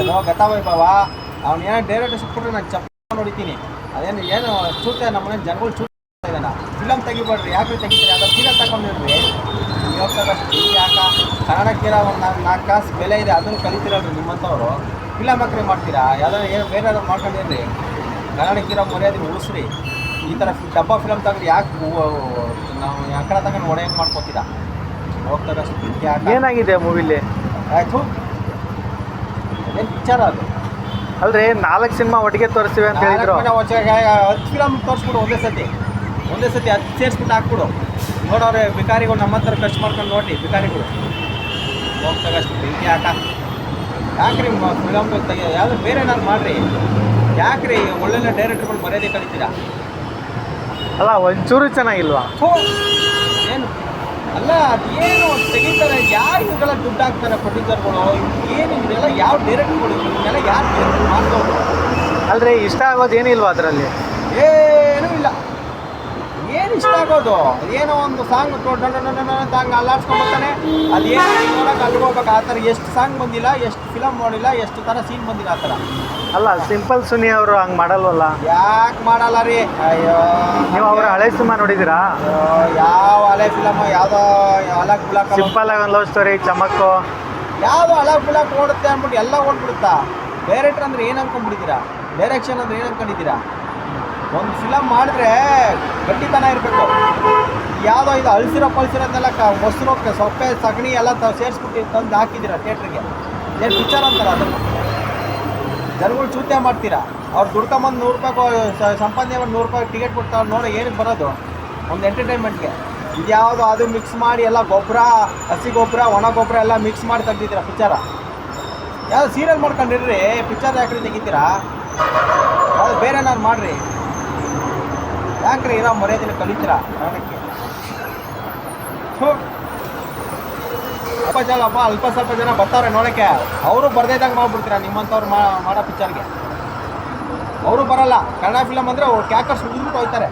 ಅದು ಗತವೈಭವ. ಅವ್ನು ಏನೋ ಡೈರೆಕ್ಟ್ ಸಿಕ್ಬಿಟ್ರೆ ನಾನು ಚಪ್ಪ ನೋಡಿತೀನಿ ಅದೇನು ಏನು ಚೂತೆ ನಮ್ಮನೆ ಜನಗಳು ಚೂತ ಫಿಲಮ್ ತೆಗಿಬೇಡ್ರಿ ಯಾಕೆ ತೆಗಿತೀರಿ? ಅದ್ರ ಸೀರಿಯಲ್ ತಗೊಂಡಿರ್ರಿ. ಇವತ್ತಷ್ಟು ಯಾಕ? ಕನ್ನಡಕ್ಕಿರ ಒಂದು ನಾಲ್ಕು ನಾಲ್ಕು ಕಾಸು ಬೆಲೆ ಇದೆ ಅದನ್ನು ಕಲಿತಿರಲ್ರಿ ನಿಮ್ಮಂಥವ್ರು ಫಿಲಮ್ ಹಾಕ್ರಿ ಮಾಡ್ತೀರಾ? ಯಾವ್ದಾದ್ರು ಏನು ಬೇರೆ ಮಾಡ್ಕೊಂಡಿದ್ರಿ ಮಾಡ್ಕೊಂಡಿರ್ರಿ ಕನ್ನಡಕ್ಕಿರೋ ಮರ್ಯಾದೆ ಉಳಿಸ್ರಿ. ಈ ಥರ ಡಬ್ಬ ಫಿಲಮ್ ತಗೊಂಡು ಯಾಕೆ ನಾವು ಯಾಕಡೆ ತಗೊಂಡು ಒಡೆಯಂಗೆ ಮಾಡ್ಕೋತೀರಾ? ಹೋಗ್ತಾರೆ ಏನಾಗಿದೆ ಮೂವಿಲಿ ಆಯ್ತು. ಏನು ವಿಚಾರ ಅದು? ಅಲ್ರಿ ನಾಲ್ಕು ಸಿನಿಮಾ ಒಟ್ಟಿಗೆ ತೋರಿಸ್ತೀವಿ ಅಂತ ಹೇಳಿದ್ರು. ಹತ್ತು ಫಿಲಮ್ ತೋರಿಸ್ಬಿಡು ಒಂದೇ ಸತಿ. ಒಂದೇ ಸತಿ ಹತ್ತು ಸೇರಿಸ್ಬಿಟ್ಟು ಹಾಕ್ಬಿಡು. ನೋಡೋರೆ ಬಿಕಾರಿಗಳು ನಮ್ಮ ಹತ್ರ ಖರ್ಚು ಮಾಡ್ಕೊಂಡು ನೋಡಿ ಬಿಕಾರಿಗಳು ಹೋಗ್ತಾಗಷ್ಟು ಬೆಂಕಿ ಹಾಕ ಯಾಕ್ರಿ ಫಿಲಮ್ ತೆಗಿ ಯಾವುದು ಬೇರೆ ಏನಾದ್ರು ಮಾಡ್ರಿ. ಯಾಕ್ರಿ ಒಳ್ಳೊಳ್ಳೆ ಡೈರೆಕ್ಟರ್ಗಳು ಮರ್ಯಾದೆ ಕಲಿತೀರಾ? ಅಲ್ಲ ಒಂಚೂರು ಚೆನ್ನಾಗಿಲ್ವಾ? ಏನು? ಅಲ್ಲ ಅದೇನು ತೆಗಿತಾರೆ ಯಾರು ಇವುಗಳ ದುಡ್ಡು ಹಾಕ್ತಾರೆ ಪ್ರೊಡ್ಯೂಸರ್ಗಳು? ಏನು ಇವೆಲ್ಲ ಯಾವ ಡೈರೆಕ್ಟ್ಗಳು ಇವೆಲ್ಲ ಯಾರು ಮಾಡ್ದವ್ರು? ಅಲ್ರಿ ಇಷ್ಟ ಆಗೋದು ಏನಿಲ್ವಾ ಅದರಲ್ಲಿ? ಏನೂ ಇಲ್ಲ. ಏನು ಇಷ್ಟ ಆಗೋದು? ಏನೋ ಒಂದು ಸಾಂಗ್ ಸಾಂಗ್ ಅಲ್ಲಾಡ್ಸ್ಕೊಂಡ್ಬರ್ತಾನೆ ಅಲ್ಲಿ ಏನು ನೋಡೋಕೆ ಅಲ್ಲಿಗೆ ಹೋಗ್ಬೇಕು. ಆ ಥರ ಎಷ್ಟು ಸಾಂಗ್ ಬಂದಿಲ್ಲ ಎಷ್ಟು ಫಿಲಮ್ ಮಾಡಿಲ್ಲ ಎಷ್ಟು ಥರ ಸೀನ್ ಬಂದಿಲ್ಲ ಆ ಥರ. ಅಲ್ಲ ಸಿಂಪಲ್ ಸುನಿ ಅವರು ಹಂಗೆ ಮಾಡಲ್ವಲ್ಲ? ಯಾಕೆ ಮಾಡಲ್ಲ ರೀ? ಅಯ್ಯೋ. ನೀವು ಅವ್ರ ಹಳೆ ಸಿನಿಮಾ ನೋಡಿದಿರಾ ಅಯ್ಯೋ, ಯಾವ ಹಳೆ ಫಿಲಮ್ ಯಾವುದೋ ಅಲಕ್ ಬುಲಕ್ ಸಿಂಪಲ್ ಆಗಿ ಒಂದು ಲವ್ ಸ್ಟೋರಿ ಚಮಕ್ಕು. ಯಾವ್ದು ಅಲಕ್ ಬುಲಕ್ ಓಡುತ್ತೆ ಅಂದ್ಬಿಟ್ಟು ಎಲ್ಲ ಓಡ್ಬಿಡುತ್ತಾ ಡೈರೆಕ್ಟರ್ ಅಂದ್ರೆ ಏನು ಅನ್ಕೊಂಡ್ಬಿಟ್ಟಿದ್ದೀರಾ? ಡೈರೆಕ್ಷನ್ ಅಂದ್ರೆ ಏನು ಅನ್ಕೊಂಡಿದ್ದೀರಾ? ಒಂದು ಫಿಲಮ್ ಮಾಡಿದ್ರೆ ಗಟ್ಟಿತನ ಇರಬೇಕು. ಯಾವುದೋ ಇದು ಅಳಿಸಿರೋ ಪಳಿಸಿರೋದೆಲ್ಲ ಕ ಮೊಸರು ಕ- ಸೊಪ್ಪೆ ಸಗಣಿ ಎಲ್ಲ ಸೇರಿಸ್ಬಿಟ್ಟು ತಂದು ಹಾಕಿದ್ದೀರಾ ಥಿಯೇಟ್ರಿಗೆ ಏನು ಪಿಕ್ಚರ್ ಅಂತಾರೆ ಅದನ್ನು. ಜನಗಳು ಚೂತ್ಯ ಮಾಡ್ತೀರಾ? ಅವ್ರು ದುಡ್ಕೊಂಬಂದು ನೂರು ರೂಪಾಯಿ ಸಂಪಾದನೆ ಮಾಡಿ ನೂರು ರೂಪಾಯಿ ಟಿಕೆಟ್ ಕೊಡ್ತಾರೆ ನೋಡಿ ಏನಕ್ಕೆ ಬರೋದು? ಒಂದು ಎಂಟರ್ಟೈನ್ಮೆಂಟ್ಗೆ ಇದು ಯಾವುದು ಅದು ಮಿಕ್ಸ್ ಮಾಡಿ ಎಲ್ಲ ಗೊಬ್ಬರ ಹಸಿ ಗೊಬ್ಬರ ಒಣ ಗೊಬ್ಬರ ಎಲ್ಲ ಮಿಕ್ಸ್ ಮಾಡಿ ತೆಗ್ದಿದ್ದೀರಾ ಪಿಕ್ಚರ? ಯಾವ್ದು ಸೀರಿಯಲ್ ಮಾಡ್ಕೊಂಡಿರ್ರಿ? ಪಿಕ್ಚರ್ ಯಾಕ್ರಿ ತೆಗಿತೀರಾ? ಅದು ಬೇರೆ ನಾನು ಮಾಡಿರಿ? ಯಾಕ್ರಿ ಇರೋ ಮರ್ಯಾದೆನ ಕಲಿತೀರಾ? ಕನ್ನಡಕ್ಕೆ ಥು. ಸ್ವಲ್ಪ ಜನ ಅಪ್ಪ ಅಲ್ಪ ಸ್ವಲ್ಪ ಜನ ಬರ್ತಾರೆ ನೋಡೋಕ್ಕೆ. ಅವರು ಇದ್ದಾಗ ಮಾಡ್ಬಿಡ್ತೀರಾ? ನಿಮ್ಮಂಥವ್ರು ಮಾಡೋ ಪಿಕ್ಚರ್ಗೆ ಅವರು ಬರಲ್ಲ. ಕನ್ನಡ ಫಿಲಮ್ ಅಂದರೆ ಅವ್ರು ಕ್ಯಾಕರ್ಸ್ ಹುಡುಗ್ಬಿಟ್ಟು ಹೋಗ್ತಾರೆ.